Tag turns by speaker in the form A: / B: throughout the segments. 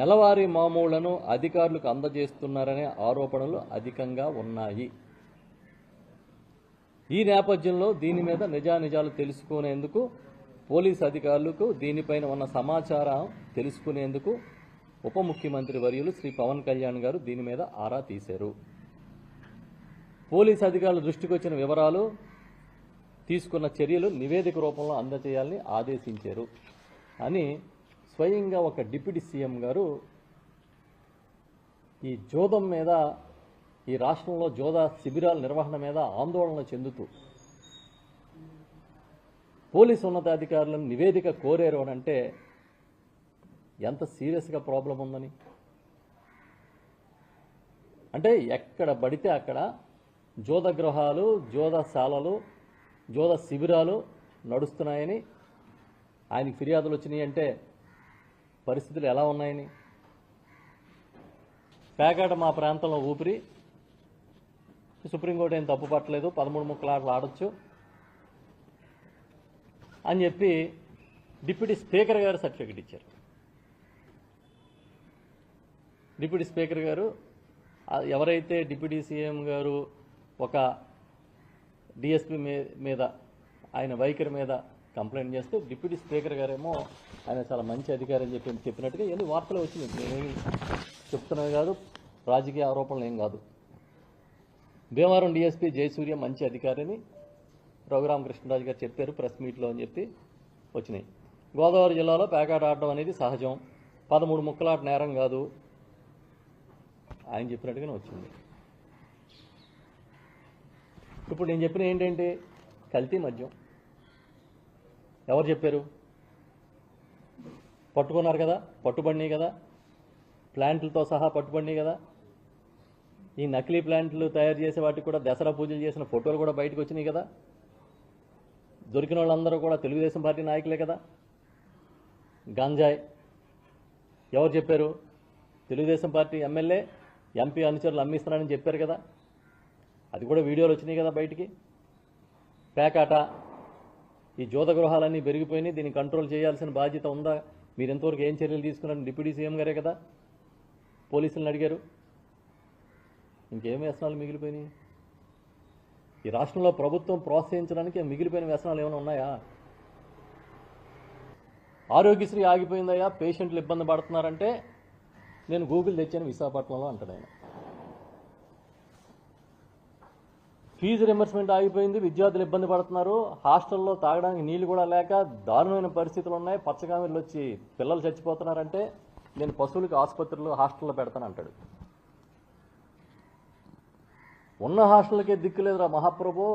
A: నెలవారీ మామూళ్ళను అధికారులకు అందజేస్తున్నారనే ఆరోపణలు అధికంగా ఉన్నాయి. ఈ నేపథ్యంలో దీని మీద నిజానిజాలు తెలుసుకునేందుకు పోలీస్ అధికారులకు దీనిపైన ఉన్న సమాచారం తెలుసుకునేందుకు ఉప ముఖ్యమంత్రి వర్యులు శ్రీ పవన్ కళ్యాణ్ గారు దీని మీద ఆరా తీశారు. పోలీస్ అధికారుల దృష్టికి వచ్చిన వివరాలు తీసుకున్న చర్యలు నివేదిక రూపంలో అందజేయాలని ఆదేశించారు. అని స్వయంగా ఒక డిప్యూటీ సీఎం గారు ఈ జోదం మీద ఈ రాష్ట్రంలో జోదా శిబిరాల నిర్వహణ మీద ఆందోళన చెందుతూ పోలీసు ఉన్నతాధికారులను నివేదిక కోరారు అని అంటే ఎంత సీరియస్గా ప్రాబ్లం ఉందని? అంటే ఎక్కడ పడితే అక్కడ జోద గృహాలు జోదశాలలు జోద శిబిరాలు నడుస్తున్నాయని ఆయనకి ఫిర్యాదులు వచ్చినాయి అంటే పరిస్థితులు ఎలా ఉన్నాయని? పేకాట మా ప్రాంతంలో ఊపిరి. సుప్రీంకోర్టు ఏం తప్పు పట్టలేదు. పదమూడు ముక్కలు ఆటలు ఆడొచ్చు. అని చెప్పి డిప్యూటీ స్పీకర్ గారు సర్టిఫికెట్ ఇచ్చారు. డిప్యూటీ స్పీకర్ గారు ఎవరైతే డిప్యూటీ సీఎం గారు ఒక డిఎస్పీ మీద ఆయన వైఖరి మీద కంప్లైంట్ చేస్తే డిప్యూటీ స్పీకర్ గారేమో ఆయన చాలా మంచి అధికారి అని చెప్పి చెప్పినట్టుగా ఎన్ని వార్తలు వచ్చినాయి నేనేమి చెప్తున్నది కాదు రాజకీయ ఆరోపణలు ఏం కాదు. భీమవరం డిఎస్పీ జయసూర్య మంచి అధికారిని రఘురామకృష్ణరాజు గారు చెప్పారు ప్రెస్ మీట్లో అని చెప్పి వచ్చినాయి. గోదావరి జిల్లాలో పేకాట ఆడడం అనేది సహజం. పదమూడు ముక్కలాట నేరం కాదు ఆయన చెప్పినట్టుగానే వచ్చింది. ఇప్పుడు నేను చెప్పిన ఏంటంటే కల్తీ మద్యం. ఎవరు చెప్పారు? పట్టుకున్నారు కదా పట్టుబడినాయి కదా ప్లాంట్లతో సహా పట్టుబడినాయి కదా. ఈ నకిలీ ప్లాంట్లు తయారు చేసే వాటికి కూడా దసరా పూజలు చేసిన ఫోటోలు కూడా బయటకు వచ్చినాయి కదా. దొరికిన వాళ్ళందరూ కూడా తెలుగుదేశం పార్టీ నాయకులే కదా. గంజాయ్. ఎవరు చెప్పారు? తెలుగుదేశం పార్టీ ఎమ్మెల్యే ఎంపీ అనుచరులు అమ్మిస్తున్నారని చెప్పారు కదా. అది కూడా వీడియోలు వచ్చినాయి కదా బయటికి. పేకాట. ఈ జ్యోత గృహాలన్నీ పెరిగిపోయినాయి. దీన్ని కంట్రోల్ చేయాల్సిన బాధ్యత ఉందా? మీరు ఎంతవరకు ఏం చర్యలు తీసుకున్నారు డిప్యూటీ సీఎం గారే కదా? పోలీసులను అడిగారు. ఇంకేం వ్యసనాలు మిగిలిపోయినాయి? ఈ రాష్ట్రంలో ప్రభుత్వం ప్రోత్సహించడానికి మిగిలిపోయిన వ్యసనాలు ఏమైనా ఉన్నాయా? ఆరోగ్యశ్రీ ఆగిపోయిందయ్యా. పేషెంట్లు ఇబ్బంది పడుతున్నారంటే నేను గూగుల్ తెచ్చాను విశాఖపట్నంలో అంటాడు ఆయన. ఫీజు రిమర్స్మెంట్ ఆగిపోయింది విద్యార్థులు ఇబ్బంది పడుతున్నారు. హాస్టల్లో తాగడానికి నీళ్ళు కూడా లేక దారుణమైన పరిస్థితులు ఉన్నాయి. పచ్చకామెర్లు వచ్చి పిల్లలు చచ్చిపోతున్నారంటే నేను పశువులకు ఆసుపత్రులు హాస్టల్లో పెడతాను అంటాడు. ఉన్న హాస్టల్కే దిక్కు లేదురా మహాప్రభు.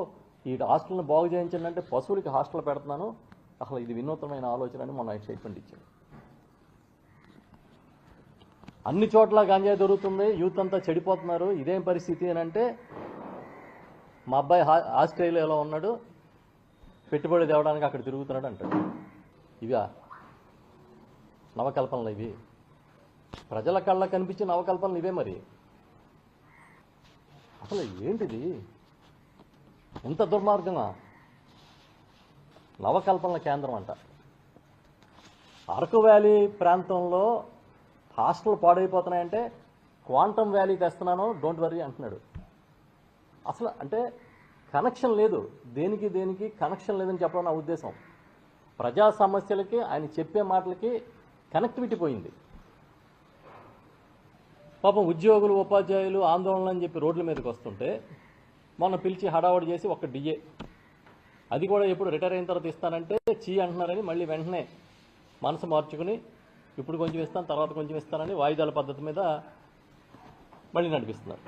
A: ఈ హాస్టల్ని బాగు చేయించండి అంటే పశువులకి హాస్టల్ పెడుతున్నాను. అసలు ఇది వినూత్నమైన ఆలోచన అని మొన్న స్టేట్మెంట్ ఇచ్చాడు. అన్ని చోట్ల గంజాయి దొరుకుతుంది. యూత్ అంతా చెడిపోతున్నారు. ఇదేం పరిస్థితి అని అంటే మా అబ్బాయి ఆస్ట్రేలియాలో ఉన్నాడు? పెట్టుబడి తేవడానికి అక్కడ తిరుగుతున్నాడు అంటాడు. ఇవా నవకల్పనలు ఇవి. ప్రజల కళ్ళ కనిపించే నవకల్పనలు ఇవే మరి. అసలు ఏంటిది? ఇంత దుర్మార్గమా? నవకల్పనల కేంద్రం అంట. అరకు వ్యాలీ ప్రాంతంలో హాస్టల్ పాడైపోతున్నాయంటే క్వాంటమ్ వ్యాలీ తెస్తున్నాను డోంట్ వరీ అంటున్నాడు. అసలు అంటే కనెక్షన్ లేదు. దేనికి దేనికి కనెక్షన్ లేదని చెప్పడం నా ఉద్దేశం. ప్రజా సమస్యలకి ఆయన చెప్పే మాటలకి కనెక్టివిటీ పోయింది. పాపం ఉద్యోగులు ఉపాధ్యాయులు ఆందోళన అని చెప్పి రోడ్ల మీదకి వస్తుంటే మొన్న పిలిచి హడావడి చేసి ఒక డిఏ. అది కూడా ఎప్పుడు రిటైర్ అయిన తర్వాత ఇస్తానంటే చీ అంటున్నారని మళ్ళీ వెంటనే మనసు మార్చుకుని ఇప్పుడు కొంచెం ఇస్తాను తర్వాత కొంచెం ఇస్తానని వాయిదాల పద్ధతి మీద మళ్ళీ నడిపిస్తున్నారు.